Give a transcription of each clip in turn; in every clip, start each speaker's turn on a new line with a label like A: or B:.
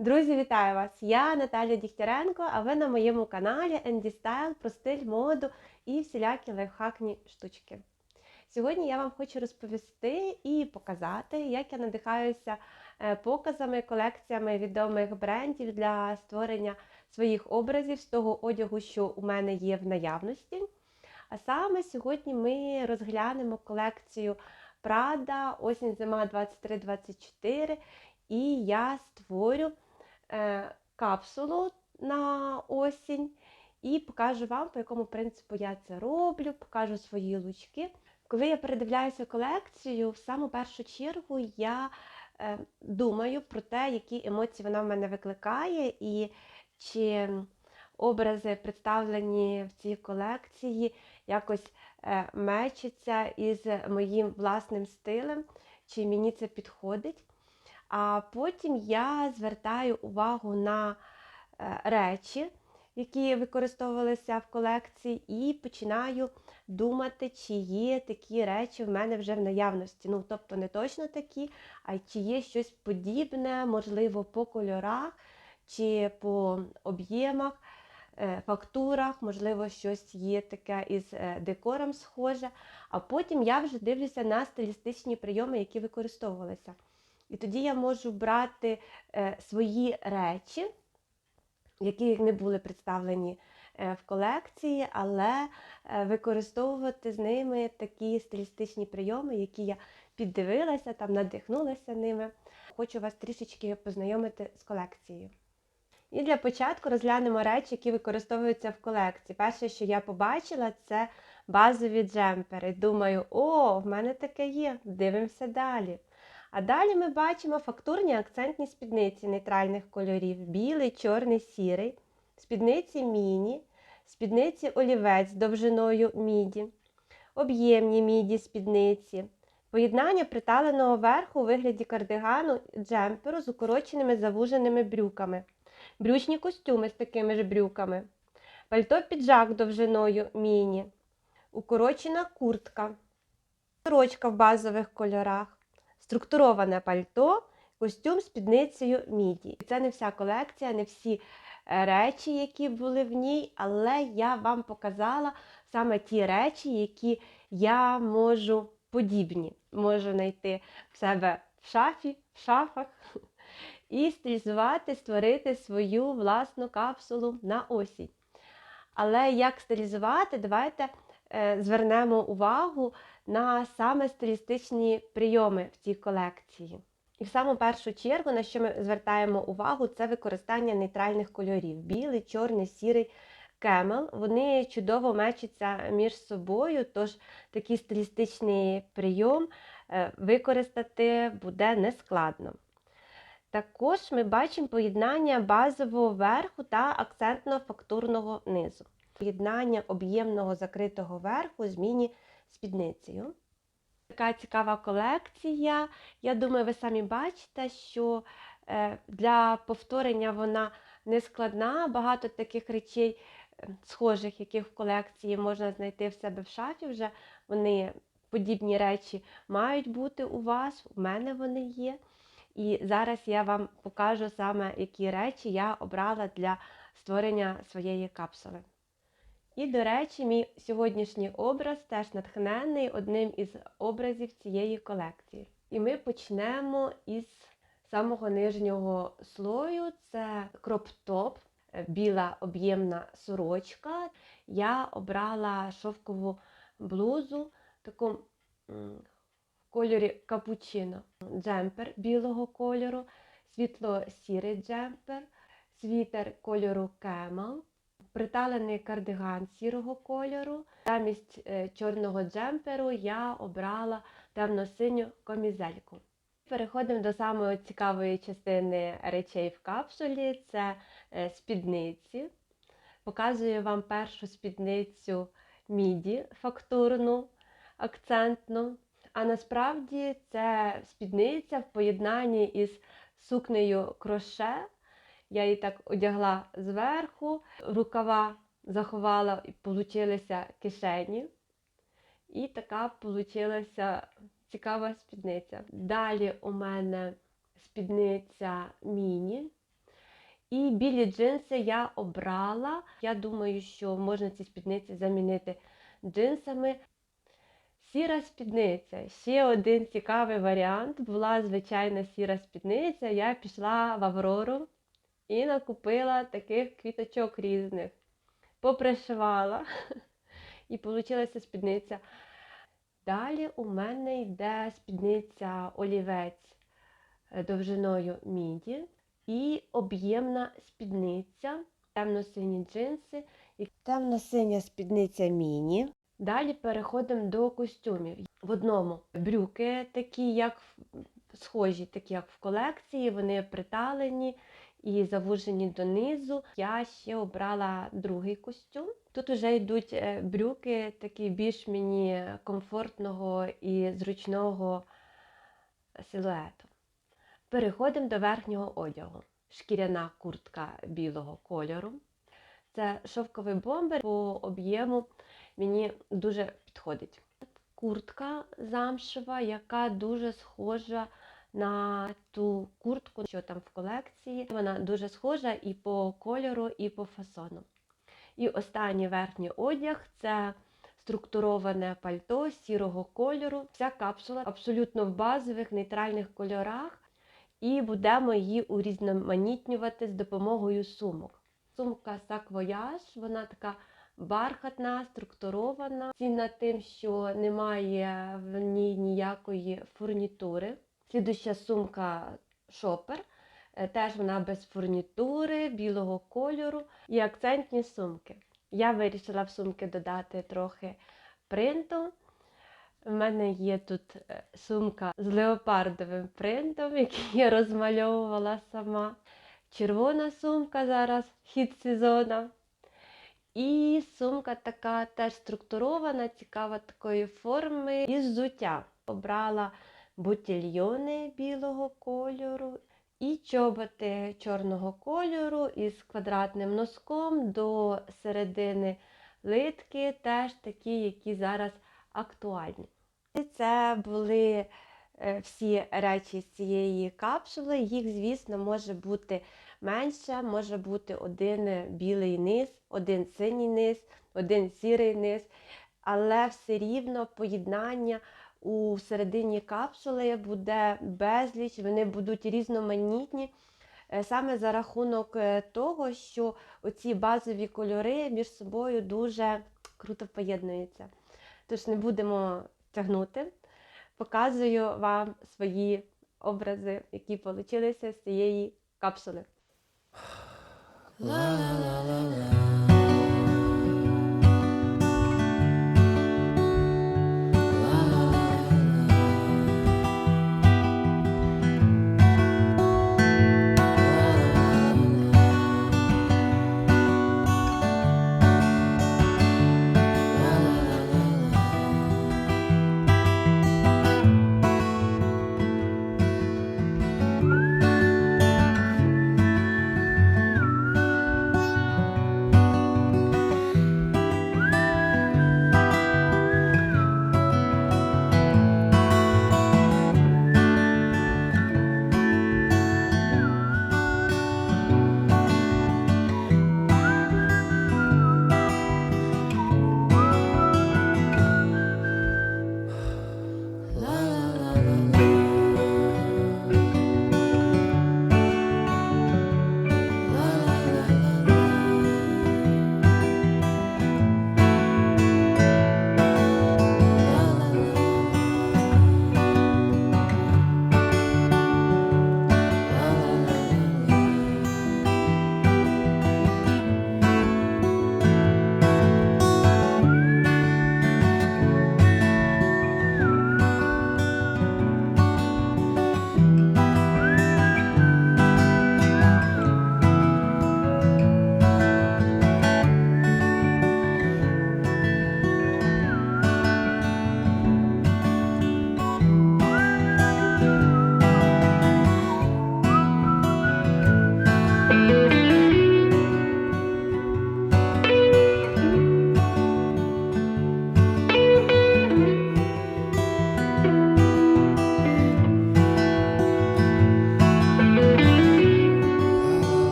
A: Друзі, вітаю вас! Я Наталя Дігтяренко, а ви на моєму каналі Andy Style про стиль, моду і всілякі лайфхакні штучки. Сьогодні я вам хочу розповісти і показати, як я надихаюся е, показами, колекціями відомих брендів для створення своїх образів з того одягу, що у мене є в наявності. А саме сьогодні ми розглянемо колекцію Prada осінь зима 23-24 і я створю капсулу на осінь і покажу вам, по якому принципу я це роблю, покажу свої лучки. Коли я передивляюся колекцію, в саму першу чергу я е, думаю про те, які емоції вона в мене викликає, і чи образи, представлені в цій колекції, якось е, мечаться із моїм власним стилем, чи мені це підходить. А потім я звертаю увагу на е, речі, які використовувалися в колекції, і починаю думати, чи є такі речі в мене вже в наявності. Ну, тобто не точно такі, а чи є щось подібне, можливо, по кольорах, чи по об'ємах, е, фактурах, можливо, щось є таке із е, декором схоже. А потім я вже дивлюся на стилістичні прийоми, які використовувалися. І тоді я можу брати е, свої речі, які не були представлені е, в колекції, але е, використовувати з ними такі стилістичні прийоми, які я піддивилася, там надихнулася ними. Хочу вас трішечки познайомити з колекцією. І для початку розглянемо речі, які використовуються в колекції. Перше, що я побачила, це базові джемпери. Думаю, о, в мене таке є. Дивимося далі. А далі ми бачимо фактурні акцентні спідниці нейтральних кольорів: білий, чорний, сірий, спідниці міні, спідниці олівець з довжиною міді, об'ємні міді спідниці, поєднання приталеного верху у вигляді кардигану джемперу з укороченими завуженими брюками, брючні костюми з такими ж брюками, пальто піджак довжиною міні, укорочена куртка, сорочка в базових кольорах структуроване пальто, костюм з спідницею міді. Це не вся колекція, не всі е, речі, які були в ній, але я вам показала саме ті речі, які я можу подібні, можу знайти в себе в шафі, в шафах. І стилізувати, створити свою власну капсулу на осінь. Але як стилізувати, давайте е, звернемо увагу на саме стилістичні прийоми в цій колекції. І в саму першу чергу, на що ми звертаємо увагу, це використання нейтральних кольорів: білий, чорний, сірий, кемел. Вони чудово мечаться між собою, тож такий стилістичний прийом е, використати буде нескладно. Також ми бачимо поєднання базового верху та акцентно-фактурного низу. Поєднання об'ємного закритого верху зміні спідницею. Така цікава колекція. Я думаю, ви самі бачите, що е, для повторення вона не складна. Багато таких речей, е, схожих, яких в колекції можна знайти в себе в шафі. вже Вони подібні речі мають бути у вас, у мене вони є. І зараз я вам покажу саме, які речі я обрала для створення своєї капсули. І, до речі, мій сьогоднішній образ теж натхнений одним із образів цієї колекції. І ми почнемо із самого нижнього слою це кроп-топ, біла об'ємна сорочка. Я обрала шовкову блузу, таку в кольорі капучино, джемпер білого кольору, світло-сірий джемпер, світер кольору кемал приталений кардиган сірого кольору. Замість е, чорного джемперу я обрала темно-синю комізельку. Переходимо до самої цікавої частини речей в капсулі це е, спідниці. Показую вам першу спідницю міді фактурну, акцентну. А насправді це спідниця в поєднанні із сукнею кроше. Я її так одягла зверху, рукава заховала і получилися кишені. І така получилася цікава спідниця. Далі у мене спідниця міні. І білі джинси я обрала. Я думаю, що можна ці спідниці замінити джинсами. Сіра спідниця. Ще один цікавий варіант. Була звичайна сіра спідниця. Я пішла в Аврору і накупила таких квіточок різних. Попришивала. І вийшла спідниця. Далі у мене йде спідниця олівець е, довжиною міді і об'ємна спідниця, темно-сині джинси і темно-синя спідниця міні. Далі переходимо до костюмів. В одному брюки такі, як схожі, такі як в колекції, вони приталені і завужені донизу. Я ще обрала другий костюм. Тут вже йдуть е, брюки, такі більш мені комфортного і зручного силуету. Переходимо до верхнього одягу. Шкіряна куртка білого кольору. Це шовковий бомбер по об'єму мені дуже підходить. Куртка замшева, яка дуже схожа на ту куртку, що там в колекції. Вона дуже схожа і по кольору, і по фасону. І останній верхній одяг це структуроване пальто сірого кольору. Вся капсула абсолютно в базових нейтральних кольорах. І будемо її урізноманітнювати з допомогою сумок. Сумка Саквояж, вона така бархатна, структурована, цінна тим, що немає в ній ніякої фурнітури. Слідуща сумка шопер. Е, Теж вона без фурнітури, білого кольору і акцентні сумки. Я вирішила в сумки додати трохи принту. У мене є тут е, сумка з леопардовим принтом, який я розмальовувала сама. Червона сумка зараз хід сезону. І сумка така теж структурована, цікава такої форми. І взуття. Обрала бутільйони білого кольору і чоботи чорного кольору із квадратним носком до середини литки, теж такі, які зараз актуальні. І це були е, всі речі з цієї капсули. Їх, звісно, може бути менше, може бути один білий низ, один синій низ, один сірий низ, але все рівно поєднання у середині капсули буде безліч, вони будуть різноманітні. е, Саме за рахунок е, того, що оці базові кольори між собою дуже круто поєднуються. Тож не будемо тягнути. Показую вам свої образи, які вийшли з цієї капсули.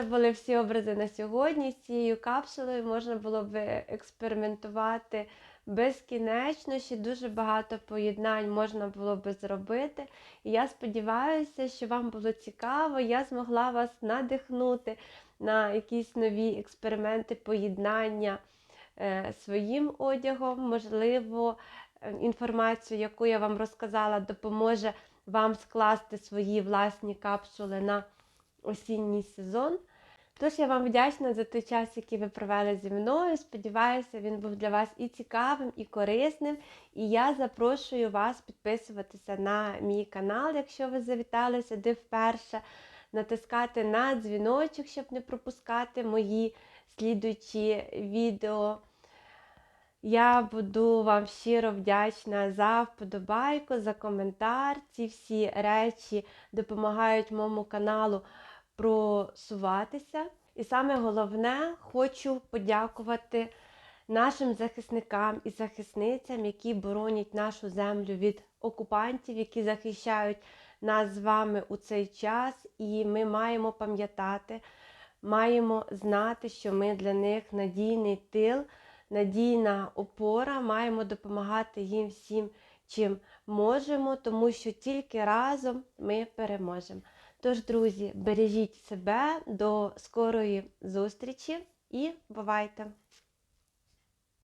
A: Це були всі образи на сьогодні. З цією капсулою можна було б експериментувати безкінечно, ще дуже багато поєднань можна було би зробити. І я сподіваюся, що вам було цікаво, я змогла вас надихнути на якісь нові експерименти поєднання е, своїм одягом. Можливо, е, інформацію, яку я вам розказала, допоможе вам скласти свої власні капсули на осінній сезон. Тож я вам вдячна за той час, який ви провели зі мною. Сподіваюся, він був для вас і цікавим, і корисним. І я запрошую вас підписуватися на мій канал, якщо ви завітали сюди вперше, натискати на дзвіночок, щоб не пропускати мої слідуючі відео. Я буду вам щиро вдячна за вподобайку, за коментар. Ці всі речі допомагають моєму каналу просуватися. І саме головне, хочу подякувати нашим захисникам і захисницям, які боронять нашу землю від окупантів, які захищають нас з вами у цей час. І ми маємо пам'ятати, маємо знати, що ми для них надійний тил, надійна опора, маємо допомагати їм всім, чим можемо, тому що тільки разом ми переможемо. Тож, друзі, бережіть себе до скорої зустрічі і бувайте!